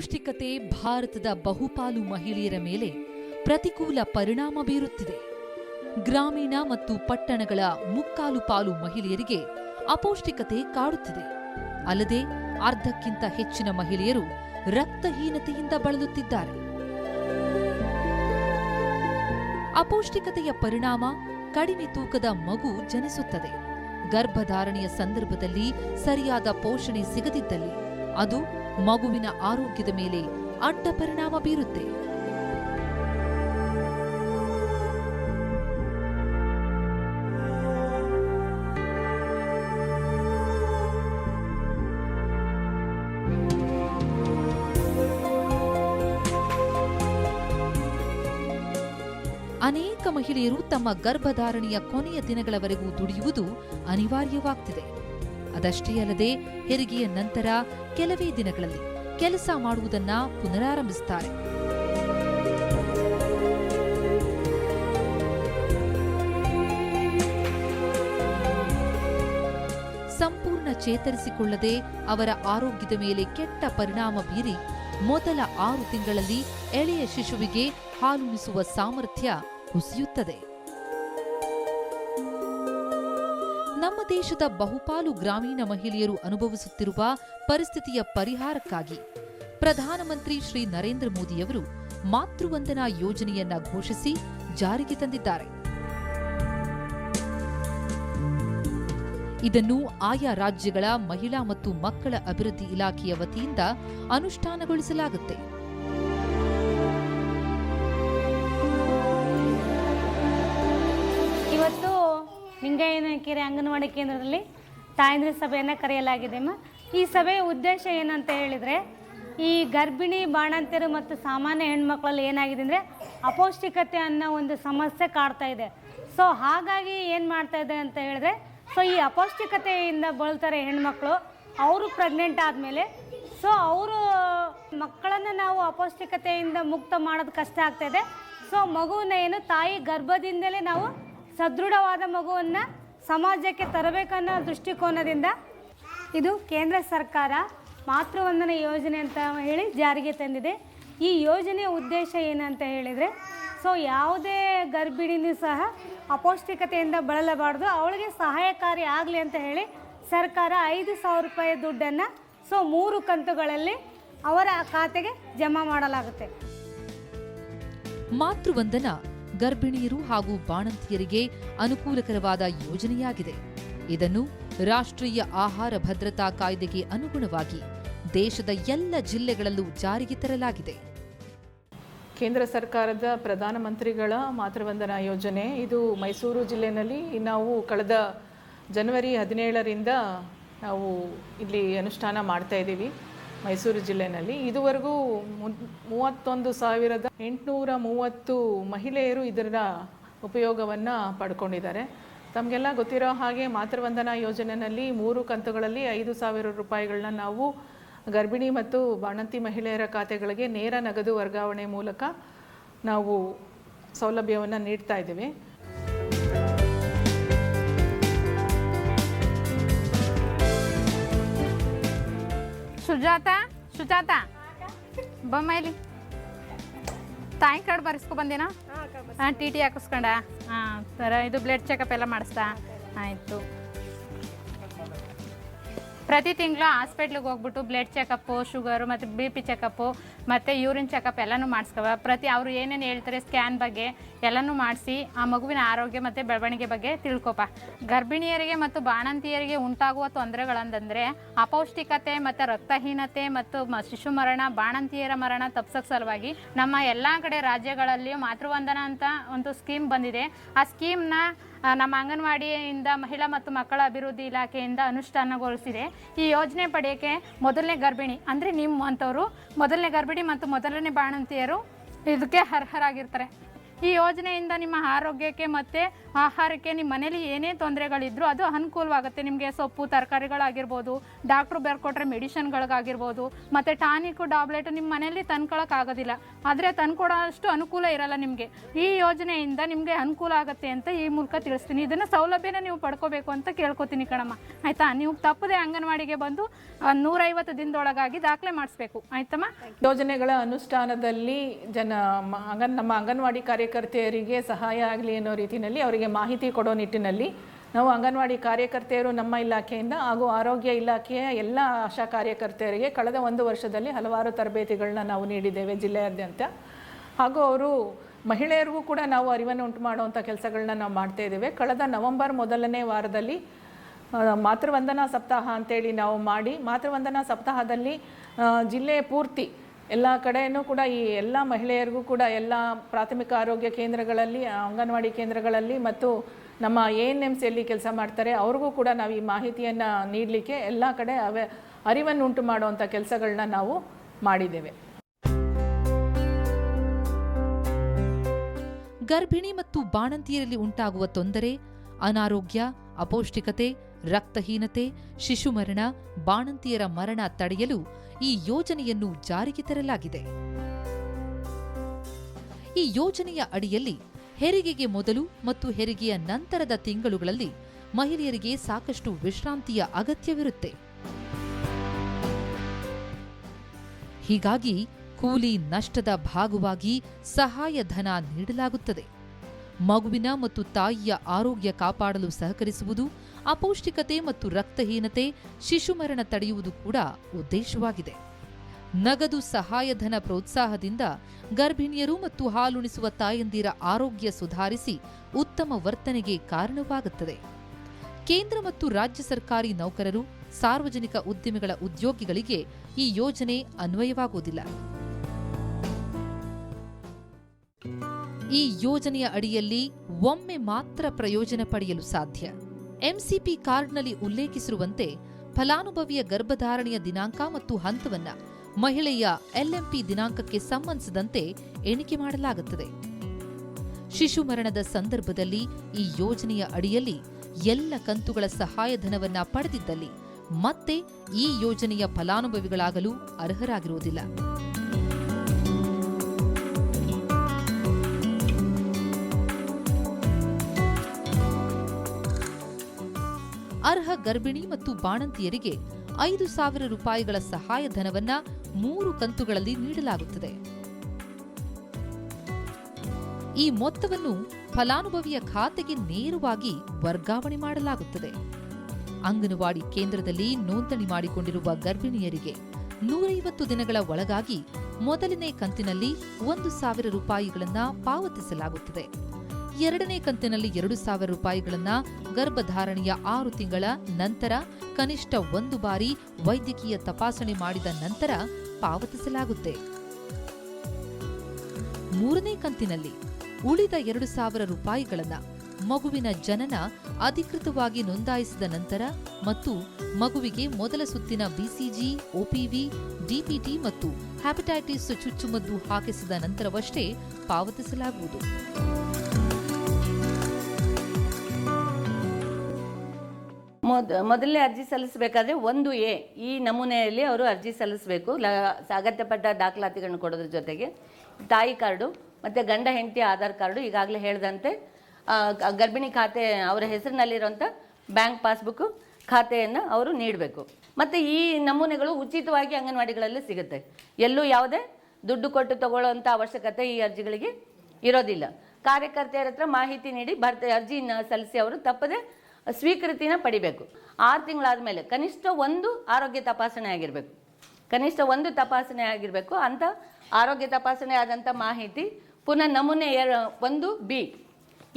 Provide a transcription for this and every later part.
ಅಪೌಷ್ಟಿಕತೆ ಭಾರತದ ಬಹುಪಾಲು ಮಹಿಳೆಯರ ಮೇಲೆ ಪ್ರತಿಕೂಲ ಪರಿಣಾಮ ಬೀರುತ್ತಿದೆ. ಗ್ರಾಮೀಣ ಮತ್ತು ಪಟ್ಟಣಗಳ ಮುಕ್ಕಾಲು ಪಾಲು ಮಹಿಳೆಯರಿಗೆ ಅಪೌಷ್ಟಿಕತೆ ಕಾಡುತ್ತಿದೆ. ಅಲ್ಲದೆ ಅರ್ಧಕ್ಕಿಂತ ಹೆಚ್ಚಿನ ಮಹಿಳೆಯರು ರಕ್ತಹೀನತೆಯಿಂದ ಬಳಲುತ್ತಿದ್ದಾರೆ. ಅಪೌಷ್ಟಿಕತೆಯ ಪರಿಣಾಮ ಕಡಿಮೆ ತೂಕದ ಮಗು ಜನಿಸುತ್ತದೆ. ಗರ್ಭಧಾರಣೆಯ ಸಂದರ್ಭದಲ್ಲಿ ಸರಿಯಾದ ಪೋಷಣೆ ಸಿಗದಿದ್ದಲ್ಲಿ ಅದು ಮಗುವಿನ ಆರೋಗ್ಯದ ಮೇಲೆ ಅಡ್ಡ ಪರಿಣಾಮ ಬೀರುತ್ತೆ. ಅನೇಕ ಮಹಿಳೆಯರು ತಮ್ಮ ಗರ್ಭಧಾರಣೆಯ ಕೊನೆಯ ದಿನಗಳವರೆಗೂ ದುಡಿಯುವುದು ಅನಿವಾರ್ಯವಾಗ್ತಿದೆ. ಅದಷ್ಟೇ ಅಲ್ಲದೆ ಹೆರಿಗೆಯ ನಂತರ ಕೆಲವೇ ದಿನಗಳಲ್ಲಿ ಕೆಲಸ ಮಾಡುವುದನ್ನ ಪುನರಾರಂಭಿಸುತ್ತಾರೆ. ಸಂಪೂರ್ಣ ಚೇತರಿಸಿಕೊಳ್ಳದೆ ಅವರ ಆರೋಗ್ಯದ ಮೇಲೆ ಕೆಟ್ಟ ಪರಿಣಾಮ ಬೀರಿ ಮೊದಲ ಆರು ತಿಂಗಳಲ್ಲಿ ಎಳೆಯ ಶಿಶುವಿಗೆ ಹಾಲುಣಿಸುವ ಸಾಮರ್ಥ್ಯ ಕುಸಿಯುತ್ತದೆ. ದೇಶದ ಬಹುಪಾಲು ಗ್ರಾಮೀಣ ಮಹಿಳೆಯರು ಅನುಭವಿಸುತ್ತಿರುವ ಪರಿಸ್ಥಿತಿಯ ಪರಿಹಾರಕ್ಕಾಗಿ ಪ್ರಧಾನಮಂತ್ರಿ ಶ್ರೀ ನರೇಂದ್ರ ಮೋದಿಯವರು ಮಾತೃವಂದನಾ ಯೋಜನೆಯನ್ನ ಘೋಷಿಸಿ ಜಾರಿಗೆ ತಂದಿದ್ದಾರೆ. ಇದನ್ನು ಆಯಾ ರಾಜ್ಯಗಳ ಮಹಿಳಾ ಮತ್ತು ಮಕ್ಕಳ ಅಭಿವೃದ್ಧಿ ಇಲಾಖೆಯ ವತಿಯಿಂದ ಅನುಷ್ಠಾನಗೊಳಿಸಲಾಗುತ್ತೆ. ಲಿಂಗಯ್ಯನಕೆರೆ ಅಂಗನವಾಡಿ ಕೇಂದ್ರದಲ್ಲಿ ತಾಯಂದ್ರ ಸಭೆಯನ್ನು ಕರೆಯಲಾಗಿದೆ ಅಮ್ಮ ಈ ಸಭೆಯ ಉದ್ದೇಶ ಏನಂತ ಹೇಳಿದರೆ, ಈ ಗರ್ಭಿಣಿ, ಬಾಣಂತಿಯರು ಮತ್ತು ಸಾಮಾನ್ಯ ಹೆಣ್ಮಕ್ಳಲ್ಲಿ ಏನಾಗಿದೆ ಅಂದರೆ ಅಪೌಷ್ಟಿಕತೆ ಅನ್ನೋ ಒಂದು ಸಮಸ್ಯೆ ಕಾಡ್ತಾ ಇದೆ. ಸೊ, ಹಾಗಾಗಿ ಏನು ಮಾಡ್ತಾ ಇದೆ ಅಂತ ಹೇಳಿದ್ರೆ, ಸೊ, ಈ ಅಪೌಷ್ಟಿಕತೆಯಿಂದ ಬಳಲ್ತಾರೆ ಹೆಣ್ಮಕ್ಳು, ಅವರು ಪ್ರೆಗ್ನೆಂಟ್ ಆದಮೇಲೆ. ಸೊ, ಅವರು ಮಕ್ಕಳನ್ನು ನಾವು ಅಪೌಷ್ಟಿಕತೆಯಿಂದ ಮುಕ್ತ ಮಾಡೋದು ಕಷ್ಟ ಆಗ್ತಾ ಇದೆ. ಸೊ ಮಗುವನ್ನ ಏನು ತಾಯಿ ಗರ್ಭದಿಂದಲೇ ನಾವು ಸದೃಢವಾದ ಮಗುವನ್ನು ಸಮಾಜಕ್ಕೆ ತರಬೇಕನ್ನೋ ದೃಷ್ಟಿಕೋನದಿಂದ ಇದು ಕೇಂದ್ರ ಸರ್ಕಾರ ಮಾತೃವಂದನ ಯೋಜನೆ ಅಂತ ಹೇಳಿ ಜಾರಿಗೆ ತಂದಿದೆ. ಈ ಯೋಜನೆಯ ಉದ್ದೇಶ ಏನಂತ ಹೇಳಿದರೆ, ಸೊ ಯಾವುದೇ ಗರ್ಭಿಣಿನೂ ಸಹ ಅಪೌಷ್ಟಿಕತೆಯಿಂದ ಬಳಲಬಾರ್ದು, ಅವಳಿಗೆ ಸಹಾಯಕಾರಿ ಆಗಲಿ ಅಂತ ಹೇಳಿ ಸರ್ಕಾರ ಐದು ಸಾವಿರ ರೂಪಾಯಿ ದುಡ್ಡನ್ನು ಸೊ ಮೂರು ಕಂತುಗಳಲ್ಲಿ ಅವರ ಖಾತೆಗೆ ಜಮಾ ಮಾಡಲಾಗುತ್ತೆ. ಮಾತೃವಂದನ ಗರ್ಭಿಣಿಯರು ಹಾಗೂ ಬಾಣಂತಿಯರಿಗೆ ಅನುಕೂಲಕರವಾದ ಯೋಜನೆಯಾಗಿದೆ. ಇದನ್ನು ರಾಷ್ಟ್ರೀಯ ಆಹಾರ ಭದ್ರತಾ ಕಾಯ್ದೆಗೆ ಅನುಗುಣವಾಗಿ ದೇಶದ ಎಲ್ಲ ಜಿಲ್ಲೆಗಳಲ್ಲೂ ಜಾರಿಗೆ ತರಲಾಗಿದೆ. ಕೇಂದ್ರ ಸರ್ಕಾರದ ಪ್ರಧಾನಮಂತ್ರಿಗಳ ಮಾತೃವಂದನಾ ಯೋಜನೆ. ಇದು ಮೈಸೂರು ಜಿಲ್ಲೆಯಲ್ಲಿ ನಾವು ಕಳೆದ ಜನವರಿ ಹದಿನೇಳರಿಂದ ನಾವು ಇಲ್ಲಿ ಅನುಷ್ಠಾನ ಮಾಡ್ತಾ ಇದ್ದೀವಿ. ಮೈಸೂರು ಜಿಲ್ಲೆಯಲ್ಲಿ ಇದುವರೆಗೂ ಮೂವತ್ತೊಂದು ಸಾವಿರದ ಎಂಟುನೂರ ಮೂವತ್ತು ಮಹಿಳೆಯರು ಇದರ ಉಪಯೋಗವನ್ನು ಪಡ್ಕೊಂಡಿದ್ದಾರೆ. ತಮಗೆಲ್ಲ ಗೊತ್ತಿರೋ ಹಾಗೆ ಮಾತೃವಂದನಾ ಯೋಜನೆಯಲ್ಲಿ ಮೂರು ಕಂತುಗಳಲ್ಲಿ ಐದು ಸಾವಿರ ರೂಪಾಯಿಗಳನ್ನ ನಾವು ಗರ್ಭಿಣಿ ಮತ್ತು ಬಾಣಂತಿ ಮಹಿಳೆಯರ ಖಾತೆಗಳಿಗೆ ನೇರ ನಗದು ವರ್ಗಾವಣೆ ಮೂಲಕ ನಾವು ಸೌಲಭ್ಯವನ್ನು ನೀಡ್ತಾ ಇದ್ದೇವೆ. ಸುಜಾತ ಸುಜಾತ ಬಮ್ಮ ಇಲ್ಲಿ. ತಾಯಿ ಕಾರ್ಡ್ ಬರೆಸ್ಕೊ ಬಂದೇನಾ? ಹಾಂ ಟಿ ಟಿ ಹಾಕಿಸ್ಕೊಂಡ? ಹಾಂ ಸರ ಇದು ಬ್ಲಡ್ ಚೆಕಪ್ ಎಲ್ಲ ಮಾಡಿಸ್ತಾ? ಆಯಿತು. ಪ್ರತಿ ತಿಂಗಳು ಹಾಸ್ಪಿಟ್ಲಿಗೆ ಹೋಗ್ಬಿಟ್ಟು ಬ್ಲಡ್ ಚೆಕಪ್ಪು ಶುಗರು ಮತ್ತು ಬಿ ಪಿ ಚೆಕಪ್ಪು ಮತ್ತು ಯೂರಿನ್ ಚೆಕಪ್ ಎಲ್ಲನೂ ಮಾಡಿಸ್ಕವ ಪ್ರತಿ ಅವರು ಏನೇನು ಹೇಳ್ತಾರೆ ಸ್ಕ್ಯಾನ್ ಬಗ್ಗೆ ಎಲ್ಲನೂ ಮಾಡಿಸಿ ಆ ಮಗುವಿನ ಆರೋಗ್ಯ ಮತ್ತು ಬೆಳವಣಿಗೆ ಬಗ್ಗೆ ತಿಳ್ಕೊಪ ಗರ್ಭಿಣಿಯರಿಗೆ ಮತ್ತು ಬಾಣಂತಿಯರಿಗೆ ಉಂಟಾಗುವ ತೊಂದರೆಗಳಂತಂದರೆ ಅಪೌಷ್ಟಿಕತೆ ಮತ್ತು ರಕ್ತಹೀನತೆ ಮತ್ತು ಶಿಶು ಮರಣ, ಬಾಣಂತಿಯರ ಮರಣ ತಪ್ಸೋಕ್ಕೆ ಸಲುವಾಗಿ ನಮ್ಮ ಎಲ್ಲ ಕಡೆ ರಾಜ್ಯಗಳಲ್ಲಿಯೂ ಮಾತೃವಂದನ ಅಂತ ಒಂದು ಸ್ಕೀಮ್ ಬಂದಿದೆ. ಆ ಸ್ಕೀಮ್ನ ನಮ್ಮ ಅಂಗನವಾಡಿಯಿಂದ ಮಹಿಳಾ ಮತ್ತು ಮಕ್ಕಳ ಅಭಿವೃದ್ಧಿ ಇಲಾಖೆಯಿಂದ ಅನುಷ್ಠಾನಗೊಳಿಸಿದೆ. ಈ ಯೋಜನೆ ಪಡೆಯೋಕ್ಕೆ ಮೊದಲನೇ ಗರ್ಭಿಣಿ, ಅಂದರೆ ನಿಮ್ಮಂಥವ್ರು ಮೊದಲನೇ ಗರ್ಭಿಣಿ ಮತ್ತು ಮೊದಲನೇ ಬಾಣಂತಿಯರು ಇದಕ್ಕೆ ಅರ್ಹರಾಗಿರ್ತಾರೆ. ಈ ಯೋಜನೆಯಿಂದ ನಿಮ್ಮ ಆರೋಗ್ಯಕ್ಕೆ ಮತ್ತು ಆಹಾರಕ್ಕೆ ನಿಮ್ಮ ಮನೇಲಿ ಏನೇ ತೊಂದರೆಗಳಿದ್ರು ಅದು ಅನುಕೂಲವಾಗುತ್ತೆ. ನಿಮಗೆ ಸೊಪ್ಪು, ತರಕಾರಿಗಳಾಗಿರ್ಬೋದು, ಡಾಕ್ಟ್ರು ಬರ್ಕೊಟ್ರೆ ಮೆಡಿಷನ್ಗಳಿಗಾಗಿರ್ಬೋದು, ಮತ್ತು ಟಾನಿಕು ಡಾಬ್ಲೆಟು ನಿಮ್ಮ ಮನೇಲಿ ತಂದ್ಕೊಳಕ್ಕಾಗೋದಿಲ್ಲ. ಆದರೆ ತಂದ್ಕೊಡೋ ಅಷ್ಟು ಅನುಕೂಲ ಇರಲ್ಲ ನಿಮಗೆ. ಈ ಯೋಜನೆಯಿಂದ ನಿಮಗೆ ಅನುಕೂಲ ಆಗುತ್ತೆ ಅಂತ ಈ ಮೂಲಕ ತಿಳಿಸ್ತೀನಿ. ಇದನ್ನು ಸೌಲಭ್ಯನ ನೀವು ಪಡ್ಕೋಬೇಕು ಅಂತ ಕೇಳ್ಕೊತೀನಿ ಕಣಮ್ಮ. ಆಯಿತಾ? ನೀವು ತಪ್ಪದೆ ಅಂಗನವಾಡಿಗೆ ಬಂದು ನೂರೈವತ್ತು ದಿನದೊಳಗಾಗಿ ದಾಖಲೆ ಮಾಡಿಸ್ಬೇಕು. ಆಯ್ತಮ್ಮ? ಯೋಜನೆಗಳ ಅನುಷ್ಠಾನದಲ್ಲಿ ಜನ ಅಂಗನ್, ನಮ್ಮ ಅಂಗನವಾಡಿ ಕಾರ್ಯಕರ್ತೆಯರಿಗೆ ಸಹಾಯ ಆಗಲಿ ಅನ್ನೋ ರೀತಿಯಲ್ಲಿ ಅವರಿಗೆ ಮಾಹಿತಿ ಕೊಡೋ ನಿಟ್ಟಿನಲ್ಲಿ ನಾವು ಅಂಗನವಾಡಿ ಕಾರ್ಯಕರ್ತೆಯರು ನಮ್ಮ ಇಲಾಖೆಯಿಂದ ಹಾಗೂ ಆರೋಗ್ಯ ಇಲಾಖೆಯ ಎಲ್ಲ ಆಶಾ ಕಾರ್ಯಕರ್ತೆಯರಿಗೆ ಕಳೆದ ಒಂದು ವರ್ಷದಲ್ಲಿ ಹಲವಾರು ತರಬೇತಿಗಳನ್ನ ನಾವು ನೀಡಿದ್ದೇವೆ ಜಿಲ್ಲೆಯಾದ್ಯಂತ. ಹಾಗೂ ಅವರು ಮಹಿಳೆಯರಿಗೂ ಕೂಡ ನಾವು ಅರಿವನ್ನು ಉಂಟು ಮಾಡುವಂಥ ಕೆಲಸಗಳನ್ನ ನಾವು ಮಾಡ್ತಾ ಇದ್ದೇವೆ. ಕಳೆದ ನವೆಂಬರ್ ಮೊದಲನೇ ವಾರದಲ್ಲಿ ಮಾತೃವಂದನಾ ಸಪ್ತಾಹ ಅಂತೇಳಿ ನಾವು ಮಾಡಿ, ಮಾತೃವಂದನಾ ಸಪ್ತಾಹದಲ್ಲಿ ಜಿಲ್ಲೆ ಪೂರ್ತಿ ಎಲ್ಲ ಕಡೆಯೂ ಕೂಡ ಈ ಎಲ್ಲ ಮಹಿಳೆಯರಿಗೂ ಕೂಡ ಎಲ್ಲ ಪ್ರಾಥಮಿಕ ಆರೋಗ್ಯ ಕೇಂದ್ರಗಳಲ್ಲಿ ಅಂಗನವಾಡಿ ಕೇಂದ್ರಗಳಲ್ಲಿ ಮತ್ತು ನಮ್ಮ ಎ ಎನ್ ಎಂ ಸಿಯಲ್ಲಿ ಕೆಲಸ ಮಾಡ್ತಾರೆ. ಅವ್ರಿಗೂ ಕೂಡ ನಾವು ಈ ಮಾಹಿತಿಯನ್ನು ನೀಡಲಿಕ್ಕೆ ಎಲ್ಲ ಕಡೆ ಅವೇ ಅರಿವನ್ನು ಉಂಟು ಮಾಡುವಂಥ ಕೆಲಸಗಳನ್ನ ನಾವು ಮಾಡಿದ್ದೇವೆ. ಗರ್ಭಿಣಿ ಮತ್ತು ಬಾಣಂತಿಯರಲ್ಲಿ ಉಂಟಾಗುವ ತೊಂದರೆ, ಅನಾರೋಗ್ಯ, ಅಪೌಷ್ಟಿಕತೆ ರಕ್ತಹೀನತೆ ಶಿಶು ಮರಣ ಬಾಣಂತಿಯರ ಮರಣ ತಡೆಯಲು ಈ ಯೋಜನೆಯನ್ನು ಜಾರಿಗೆ ತರಲಾಗಿದೆ. ಈ ಯೋಜನೆಯ ಅಡಿಯಲ್ಲಿ ಹೆರಿಗೆಗೆ ಮೊದಲು ಮತ್ತು ಹೆರಿಗೆಯ ನಂತರದ ತಿಂಗಳುಗಳಲ್ಲಿ ಮಹಿಳೆಯರಿಗೆ ಸಾಕಷ್ಟು ವಿಶ್ರಾಂತಿಯ ಅಗತ್ಯವಿರುತ್ತೆ. ಹೀಗಾಗಿ ಕೂಲಿ ನಷ್ಟದ ಭಾಗವಾಗಿ ಸಹಾಯಧನ ನೀಡಲಾಗುತ್ತದೆ. ಮಗುವಿನ ಮತ್ತು ತಾಯಿಯ ಆರೋಗ್ಯ ಕಾಪಾಡಲು ಸಹಕರಿಸುವುದು ಅಪೌಷ್ಟಿಕತೆ ಮತ್ತು ರಕ್ತಹೀನತೆ, ಶಿಶು ಮರಣ ತಡೆಯುವುದು ಕೂಡ ಉದ್ದೇಶವಾಗಿದೆ. ನಗದು ಸಹಾಯಧನ ಪ್ರೋತ್ಸಾಹದಿಂದ ಗರ್ಭಿಣಿಯರು ಮತ್ತು ಹಾಲುಣಿಸುವ ತಾಯಂದಿರ ಆರೋಗ್ಯ ಸುಧಾರಿಸಿ ಉತ್ತಮ ವರ್ತನೆಗೆ ಕಾರಣವಾಗುತ್ತದೆ. ಕೇಂದ್ರ ಮತ್ತು ರಾಜ್ಯ ಸರ್ಕಾರಿ ನೌಕರರು, ಸಾರ್ವಜನಿಕ ಉದ್ಯಮಿಗಳ ಉದ್ಯೋಗಿಗಳಿಗೆ ಈ ಯೋಜನೆ ಅನ್ವಯವಾಗುವುದಿಲ್ಲ. ಈ ಯೋಜನೆಯ ಅಡಿಯಲ್ಲಿ ಒಮ್ಮೆ ಮಾತ್ರ ಪ್ರಯೋಜನ ಪಡೆಯಲು ಸಾಧ್ಯ. ಎಂಸಿಪಿ ಕಾರ್ಡ್ನಲ್ಲಿ ಉಲ್ಲೇಖಿಸಿರುವಂತೆ, ಫಲಾನುಭವಿಯ ಗರ್ಭಧಾರಣೆಯ ದಿನಾಂಕ ಮತ್ತು ಹಂತವನ್ನ ಮಹಿಳೆಯ ಎಲ್ಎಂಪಿ ದಿನಾಂಕಕ್ಕೆ ಸಂಬಂಧಿಸಿದಂತೆ ಎಣಿಕೆ ಮಾಡಲಾಗುತ್ತದೆ. ಶಿಶು ಮರಣದ ಸಂದರ್ಭದಲ್ಲಿ ಈ ಯೋಜನೆಯ ಅಡಿಯಲ್ಲಿ ಎಲ್ಲ ಕಂತುಗಳ ಸಹಾಯಧನವನ್ನ ಪಡೆದಿದ್ದಲ್ಲಿ ಮತ್ತೆ ಈ ಯೋಜನೆಯ ಫಲಾನುಭವಿಗಳಾಗಲು ಅರ್ಹರಾಗಿರುವುದಿಲ್ಲ. ಅರ್ಹ ಗರ್ಭಿಣಿ ಮತ್ತು ಬಾಣಂತಿಯರಿಗೆ ಐದು ಸಾವಿರ ರೂಪಾಯಿಗಳ ಸಹಾಯಧನವನ್ನ ಮೂರು ಕಂತುಗಳಲ್ಲಿ ನೀಡಲಾಗುತ್ತದೆ. ಈ ಮೊತ್ತವನ್ನು ಫಲಾನುಭವಿಯ ಖಾತೆಗೆ ನೇರವಾಗಿ ವರ್ಗಾವಣೆ ಮಾಡಲಾಗುತ್ತದೆ. ಅಂಗನವಾಡಿ ಕೇಂದ್ರದಲ್ಲಿ ನೋಂದಣಿ ಮಾಡಿಕೊಂಡಿರುವ ಗರ್ಭಿಣಿಯರಿಗೆ ನೂರೈವತ್ತು ದಿನಗಳ ಒಳಗಾಗಿ ಮೊದಲನೇ ಕಂತಿನಲ್ಲಿ ಒಂದು ಸಾವಿರ ರೂಪಾಯಿಗಳನ್ನು ಪಾವತಿಸಲಾಗುತ್ತದೆ. ಎರಡನೇ ಕಂತಿನಲ್ಲಿ ಎರಡು ಸಾವಿರ ರೂಪಾಯಿಗಳನ್ನು ಗರ್ಭಧಾರಣೆಯ ಆರು ತಿಂಗಳ ನಂತರ ಕನಿಷ್ಠ ಒಂದು ಬಾರಿ ವೈದ್ಯಕೀಯ ತಪಾಸಣೆ ಮಾಡಿದ ನಂತರ ಪಾವತಿಸಲಾಗುತ್ತೆ. ಮೂರನೇ ಕಂತಿನಲ್ಲಿ ಉಳಿದ ಎರಡು ಸಾವಿರ ರೂಪಾಯಿಗಳನ್ನು ಮಗುವಿನ ಜನನ ಅಧಿಕೃತವಾಗಿ ನೋಂದಾಯಿಸಿದ ನಂತರ ಮತ್ತು ಮಗುವಿಗೆ ಮೊದಲ ಸುತ್ತಿನ ಬಿಸಿಜಿ ಒಪಿವಿ ಡಿಪಿಟಿ ಮತ್ತು ಹ್ಯಾಪಟೈಟಿಸ್ ಚುಚ್ಚುಮದ್ದು ಹಾಕಿಸಿದ ನಂತರವಷ್ಟೇ ಪಾವತಿಸಲಾಗುವುದು. ಮೊದ ಮೊದಲನೇ ಅರ್ಜಿ ಸಲ್ಲಿಸಬೇಕಾದ್ರೆ ಒಂದು ಎ, ಈ ನಮೂನೆಯಲ್ಲಿ ಅವರು ಅರ್ಜಿ ಸಲ್ಲಿಸಬೇಕು. ಲ, ಅಗತ್ಯಪಟ್ಟ ದಾಖಲಾತಿಗಳನ್ನು ಕೊಡೋದ್ರ ಜೊತೆಗೆ ತಾಯಿ ಕಾರ್ಡು, ಮತ್ತು ಗಂಡ, ಹೆಂಡತಿ ಆಧಾರ್ ಕಾರ್ಡು ಈಗಾಗಲೇ ಹೇಳಿದಂತೆ ಗರ್ಭಿಣಿ ಖಾತೆ, ಅವರ ಹೆಸರಿನಲ್ಲಿರುವಂಥ ಬ್ಯಾಂಕ್ ಪಾಸ್ಬುಕ್ಕು ಖಾತೆಯನ್ನು ಅವರು ನೀಡಬೇಕು. ಮತ್ತು ಈ ನಮೂನೆಗಳು ಉಚಿತವಾಗಿ ಅಂಗನವಾಡಿಗಳಲ್ಲಿ ಸಿಗುತ್ತೆ. ಎಲ್ಲೂ ಯಾವುದೇ ದುಡ್ಡು ಕೊಟ್ಟು ತಗೊಳ್ಳೋವಂಥ ಅವಶ್ಯಕತೆ ಈ ಅರ್ಜಿಗಳಿಗೆ ಇರೋದಿಲ್ಲ. ಕಾರ್ಯಕರ್ತೆಯರ ಹತ್ರ ಮಾಹಿತಿ ನೀಡಿ, ಬರ್ತ, ಅರ್ಜಿನ ಸಲ್ಲಿಸಿ ಅವರು ತಪ್ಪದೆ ಸ್ವೀಕೃತಿನ ಪಡಿಬೇಕು. ಆರು ತಿಂಗಳಾದ ಮೇಲೆ ಕನಿಷ್ಠ ಒಂದು ಆರೋಗ್ಯ ತಪಾಸಣೆ ಆಗಿರಬೇಕು. ಕನಿಷ್ಠ ಒಂದು ತಪಾಸಣೆ ಆಗಿರಬೇಕು ಅಂತ ಆರೋಗ್ಯ ತಪಾಸಣೆ ಆದಂಥ ಮಾಹಿತಿ ಪುನಃ ನಮೂನೆ ಒಂದು ಬಿ.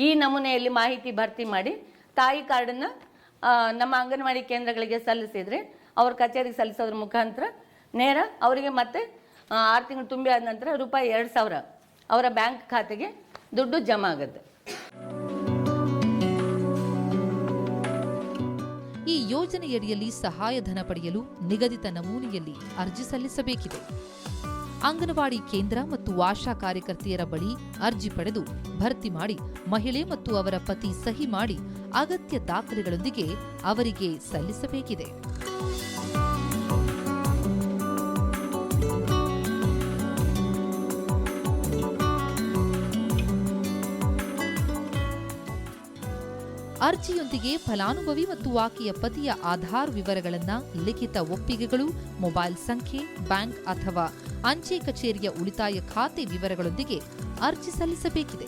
ಈ ನಮೂನೆಯಲ್ಲಿ ಮಾಹಿತಿ ಭರ್ತಿ ಮಾಡಿ ತಾಯಿ ಕಾರ್ಡನ್ನು ನಮ್ಮ ಅಂಗನವಾಡಿ ಕೇಂದ್ರಗಳಿಗೆ ಸಲ್ಲಿಸಿದರೆ ಅವ್ರ ಕಚೇರಿಗೆ ಸಲ್ಲಿಸೋದ್ರ ಮುಖಾಂತರ ನೇರ ಅವರಿಗೆ ಮತ್ತೆ ಆರು ತಿಂಗಳು ತುಂಬಿ ಆದ ನಂತರ ರೂಪಾಯಿ ಎರಡು ಸಾವಿರ ಅವರ ಬ್ಯಾಂಕ್ ಖಾತೆಗೆ ದುಡ್ಡು ಜಮಾ ಆಗುತ್ತೆ. ಯೋಜನೆಯಡಿಯಲ್ಲಿ ಸಹಾಯಧನ ಪಡೆಯಲು ನಿಗದಿತ ನಮೂನೆಯಲ್ಲಿ ಅರ್ಜಿ ಸಲ್ಲಿಸಬೇಕಿದೆ. ಅಂಗನವಾಡಿ ಕೇಂದ್ರ ಮತ್ತು ಆಶಾ ಕಾರ್ಯಕರ್ತೆಯರ ಬಳಿ ಅರ್ಜಿ ಪಡೆದು ಭರ್ತಿ ಮಾಡಿ ಮಹಿಳೆ ಮತ್ತು ಅವರ ಪತಿ ಸಹಿ ಮಾಡಿ ಅಗತ್ಯ ದಾಖಲೆಗಳೊಂದಿಗೆ ಅವರಿಗೆ ಸಲ್ಲಿಸಬೇಕಿದೆ. ಅರ್ಜಿಯೊಂದಿಗೆ ಫಲಾನುಭವಿ ಮತ್ತು ಆಕೆಯ ಪತಿಯ ಆಧಾರ್ ವಿವರಗಳನ್ನು ಲಿಖಿತ ಒಪ್ಪಿಗೆಗಳು, ಮೊಬೈಲ್ ಸಂಖ್ಯೆ, ಬ್ಯಾಂಕ್ ಅಥವಾ ಅಂಚೆ ಕಚೇರಿಯ ಉಳಿತಾಯ ಖಾತೆ ವಿವರಗಳೊಂದಿಗೆ ಅರ್ಜಿ ಸಲ್ಲಿಸಬೇಕಿದೆ.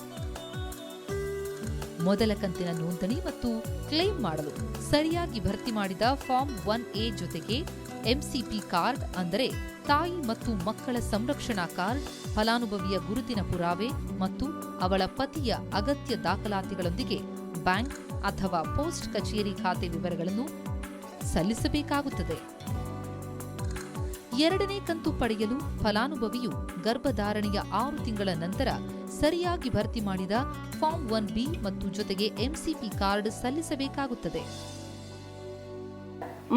ಮೊದಲ ಕಂತಿನ ನೋಂದಣಿ ಮತ್ತು ಕ್ಲೈಮ್ ಮಾಡಲು ಸರಿಯಾಗಿ ಭರ್ತಿ ಮಾಡಿದ ಫಾರ್ಮ್ ಒನ್ ಎ ಜೊತೆಗೆ ಎಂಸಿಪಿ ಕಾರ್ಡ್ ಅಂದರೆ ತಾಯಿ ಮತ್ತು ಮಕ್ಕಳ ಸಂರಕ್ಷಣಾ ಕಾರ್ಡ್, ಫಲಾನುಭವಿಯ ಗುರುತಿನ ಪುರಾವೆ ಮತ್ತು ಅವಳ ಪತಿಯ ಅಗತ್ಯ ದಾಖಲಾತಿಗಳೊಂದಿಗೆ ಬ್ಯಾಂಕ್ ಅಥವಾ ಪೋಸ್ಟ್ ಕಚೇರಿ ಖಾತೆ ವಿವರಗಳನ್ನು ಸಲ್ಲಿಸಬೇಕಾಗುತ್ತದೆ. ಎರಡನೇ ಕಂತು ಪಡೆಯಲು ಫಲಾನುಭವಿಯು ಗರ್ಭಧಾರಣೆಯ ಆರು ತಿಂಗಳ ನಂತರ ಸರಿಯಾಗಿ ಭರ್ತಿ ಮಾಡಿದ ಫಾರ್ಮ್ ಒನ್ ಬಿ ಮತ್ತು ಜೊತೆಗೆ ಎಂಸಿಪಿ ಕಾರ್ಡ್ ಸಲ್ಲಿಸಬೇಕಾಗುತ್ತದೆ.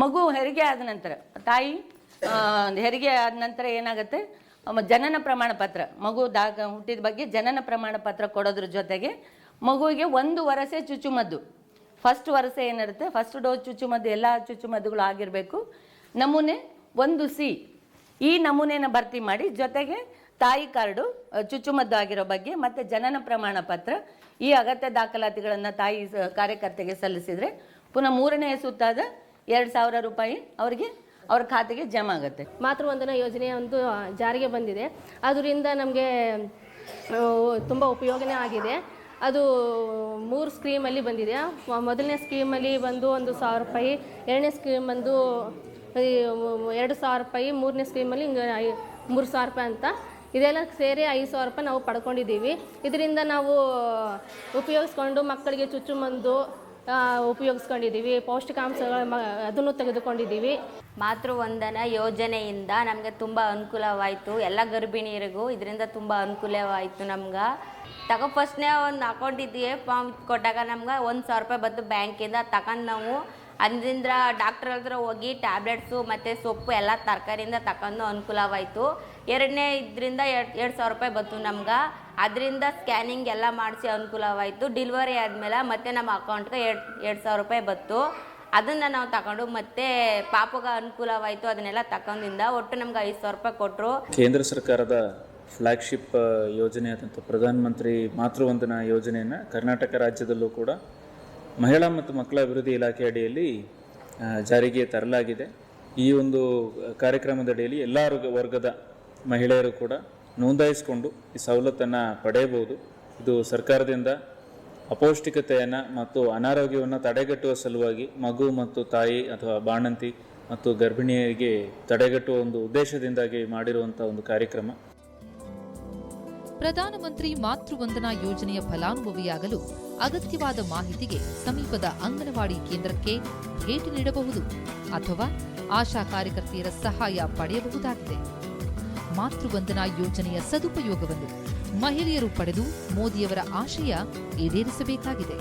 ಮಗು ಹೆರಿಗೆ ಆದ ನಂತರ, ತಾಯಿ ಹೆರಿಗೆ ಆದ ನಂತರ ಏನಾಗುತ್ತೆ? ಜನನ ಪ್ರಮಾಣ ಪತ್ರ, ಮಗು ಹುಟ್ಟಿದ ಬಗ್ಗೆ ಜನನ ಪ್ರಮಾಣ ಪತ್ರ ಕೊಡೋದ್ರ ಜೊತೆಗೆ ಮಗುವಿಗೆ ಒಂದು ವರಸೆ ಚುಚ್ಚುಮದ್ದು. ಫಸ್ಟ್ ವರಸೆ ಏನಿರುತ್ತೆ? ಫಸ್ಟ್ ಡೋಸ್ ಚುಚ್ಚುಮದ್ದು ಎಲ್ಲ ಚುಚ್ಚುಮದ್ದುಗಳು ಆಗಿರಬೇಕು. ನಮೂನೆ ಒಂದು ಸಿ ಈ ನಮೂನೆನ ಭರ್ತಿ ಮಾಡಿ ಜೊತೆಗೆ ತಾಯಿ ಕಾರ್ಡು ಚುಚ್ಚುಮದ್ದು ಆಗಿರೋ ಬಗ್ಗೆ ಮತ್ತು ಜನನ ಪ್ರಮಾಣ ಪತ್ರ, ಈ ಅಗತ್ಯ ದಾಖಲಾತಿಗಳನ್ನು ತಾಯಿ ಕಾರ್ಯಕರ್ತೆಗೆ ಸಲ್ಲಿಸಿದರೆ ಪುನಃ ಮೂರನೇ ಸುತ್ತಾದ ಎರಡು ಸಾವಿರ ರೂಪಾಯಿ ಅವರಿಗೆ ಅವ್ರ ಖಾತೆಗೆ ಜಮಾ ಆಗುತ್ತೆ. ಮಾತೃವಂದನಾ ಯೋಜನೆ ಒಂದು ಜಾರಿಗೆ ಬಂದಿದೆ. ಅದರಿಂದ ನಮಗೆ ತುಂಬ ಉಪಯೋಗನೇ ಆಗಿದೆ. ಅದು ಮೂರು ಸ್ಕೀಮಲ್ಲಿ ಬಂದಿದೆ. ಮೊದಲನೇ ಸ್ಕೀಮಲ್ಲಿ ಬಂದು ಒಂದು ಸಾವಿರ ರೂಪಾಯಿ, ಎರಡನೇ ಸ್ಕೀಮ್ ಬಂದು ಎರಡು ಸಾವಿರ ರೂಪಾಯಿ, ಮೂರನೇ ಸ್ಕೀಮಲ್ಲಿ ಹಿಂಗೆ ಮೂರು ಸಾವಿರ ರೂಪಾಯಿ ಅಂತ. ಇದೆಲ್ಲ ಸೇರಿ ಐದು ಸಾವಿರ ರೂಪಾಯಿ ನಾವು ಪಡ್ಕೊಂಡಿದ್ದೀವಿ. ಇದರಿಂದ ನಾವು ಉಪಯೋಗಿಸ್ಕೊಂಡು ಮಕ್ಕಳಿಗೆ ಚುಚ್ಚುಮಂದು ಉಪಯೋಗಿಸ್ಕೊಂಡಿದ್ದೀವಿ ಪೌಷ್ಟಿಕಾಂಶಗಳ ಮ, ಅದನ್ನು ತೆಗೆದುಕೊಂಡಿದ್ದೀವಿ. ಮಾತೃವಂದನಾ ಯೋಜನೆಯಿಂದ ನಮಗೆ ತುಂಬ ಅನುಕೂಲವಾಯಿತು. ಎಲ್ಲ ಗರ್ಭಿಣಿಯರಿಗೂ ಇದರಿಂದ ತುಂಬ ಅನುಕೂಲವಾಯಿತು ನಮ್ಗೆ. ತಗೋ ಫಸ್ಟ್ನೇ ಒಂದು ಅಕೌಂಟ್ ಇದೆಯೇ ಫಾರ್ಮ್ ಕೊಟ್ಟಾಗ ನಮ್ಗೆ ಒಂದು ಸಾವಿರ ರೂಪಾಯಿ ಬಂತು ಬ್ಯಾಂಕಿಂದ. ತಗೊಂಡು ನಾವು ಅಂದ್ರಿಂದ ಡಾಕ್ಟರ್ ಹತ್ರ ಹೋಗಿ ಟ್ಯಾಬ್ಲೆಟ್ಸು ಮತ್ತು ಸೊಪ್ಪು ಎಲ್ಲ ತರಕಾರಿಯಿಂದ ತಗೊಂಡು ಅನುಕೂಲವಾಯಿತು. ಎರಡನೇ ಇದರಿಂದ ಎರಡು ಎರಡು ಸಾವಿರ ರೂಪಾಯಿ ಬಂತು ನಮ್ಗೆ. ಅದರಿಂದ ಸ್ಕ್ಯಾನಿಂಗ್ ಎಲ್ಲ ಮಾಡಿಸಿ ಅನುಕೂಲವಾಯಿತು. ಡಿಲಿವರಿ ಆದಮೇಲೆ ಮತ್ತೆ ನಮ್ಮ ಅಕೌಂಟ್ಗೆ ಎರಡು ಎರಡು ಸಾವಿರ ರೂಪಾಯಿ ಬಂತು. ಅದನ್ನು ನಾವು ತಗೊಂಡು ಮತ್ತೆ ಪಾಪಗ ಅನುಕೂಲವಾಯಿತು ಅದನ್ನೆಲ್ಲ ತಗೊಂಡಿಂದ ಒಟ್ಟು ನಮ್ಗೆ ಐದು ಸಾವಿರ ರೂಪಾಯಿ ಕೊಟ್ಟರು ಕೇಂದ್ರ ಸರ್ಕಾರದ ಫ್ಲಾಗ್ಶಿಪ್ ಯೋಜನೆ ಆದಂಥ ಪ್ರಧಾನಮಂತ್ರಿ ಮಾತೃವಂದನಾ ಯೋಜನೆಯನ್ನು ಕರ್ನಾಟಕ ರಾಜ್ಯದಲ್ಲೂ ಕೂಡ ಮಹಿಳಾ ಮತ್ತು ಮಕ್ಕಳ ಅಭಿವೃದ್ಧಿ ಇಲಾಖೆ ಅಡಿಯಲ್ಲಿ ಜಾರಿಗೆ ತರಲಾಗಿದೆ. ಈ ಒಂದು ಕಾರ್ಯಕ್ರಮದಡಿಯಲ್ಲಿ ಎಲ್ಲ ವರ್ಗ- ವರ್ಗದ ಮಹಿಳೆಯರು ಕೂಡ ನೋಂದಾಯಿಸಿಕೊಂಡು ಈ ಸವಲತ್ತನ್ನು ಪಡೆಯಬಹುದು. ಇದು ಸರ್ಕಾರದಿಂದ ಅಪೌಷ್ಟಿಕತೆಯನ್ನು ಮತ್ತು ಅನಾರೋಗ್ಯವನ್ನು ತಡೆಗಟ್ಟುವ ಸಲುವಾಗಿ ಮಗು ಮತ್ತು ತಾಯಿ ಅಥವಾ ಬಾಣಂತಿ ಮತ್ತು ಗರ್ಭಿಣಿಯರಿಗೆ ತಡೆಗಟ್ಟುವ ಒಂದು ಉದ್ದೇಶದಿಂದಾಗಿ ಮಾಡಿರುವಂಥ ಒಂದು ಕಾರ್ಯಕ್ರಮ. ಪ್ರಧಾನಮಂತ್ರಿ ಮಾತೃವಂದನಾ ಯೋಜನೆಯ ಫಲಾನುಭವಿಯಾಗಲು ಅಗತ್ಯವಾದ ಮಾಹಿತಿಗೆ ಸಮೀಪದ ಅಂಗನವಾಡಿ ಕೇಂದ್ರಕ್ಕೆ ಭೇಟಿ ನೀಡಬಹುದು ಅಥವಾ ಆಶಾ ಕಾರ್ಯಕರ್ತೆಯರ ಸಹಾಯ ಪಡೆಯಬಹುದಾಗಿದೆ. ಮಾತೃವಂದನಾ ಯೋಜನೆಯ ಸದುಪಯೋಗವನ್ನು ಮಹಿಳೆಯರು ಪಡೆದು ಮೋದಿಯವರ ಆಶಯ ಈಡೇರಿಸಬೇಕಾಗಿದೆ.